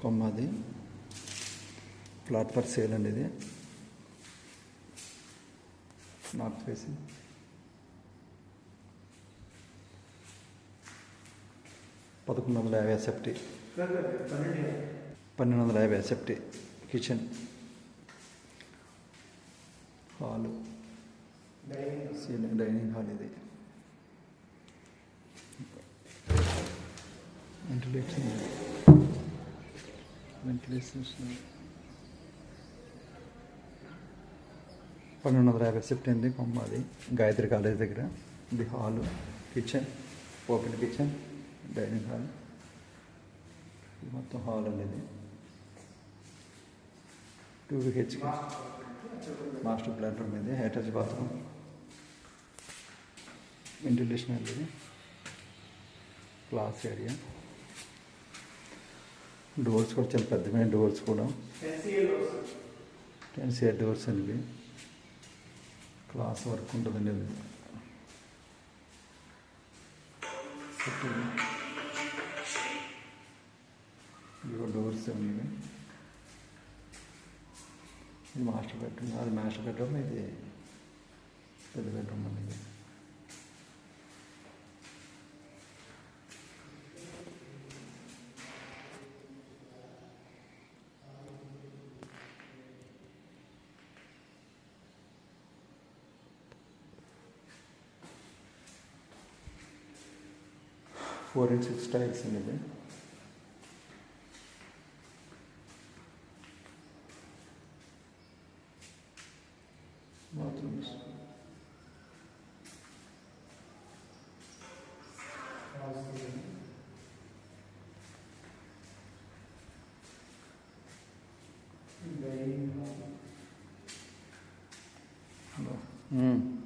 కొమ్మ అది. Plot for sale అండి ఇది. నార్త్ ఫేసింగ్ పదకొండు వందల యాభై సెఫ్టీ పన్నెండు వందల యాభై safety kitchen hall ceiling dining hall ఇది. వెంటిలేషన్ వెంటిలేషన్ పన్నెండు వందల యాభై సెఫ్టీ ఉంది కొమ్మ అది గాయత్రి కాలేజ్ దగ్గర. ఇది hall kitchen open kitchen dining hall ఇది మొత్తం హాల్ అనేది two BHK master plan room ఇది అటాచ్ బాత్రూమ్ వెంటిలేషన్ అనేది ఇది. క్లాస్ ఏరియా డోర్స్ కూడా చాలా పెద్దమైన డోర్స్ కూడా. టెన్ సిఆర్ డోర్స్ అనేవి క్లాస్ వర్క్ ఉంటుందండి అది. డోర్స్ అండి ఇది మాస్టర్ బెడ్రూమ్ అది మాస్టర్ బెడ్రూమ్ ఇది పెద్ద బెడ్రూమ్ అనేది 4 and 6 tags anyway. Bathrooms. Mm.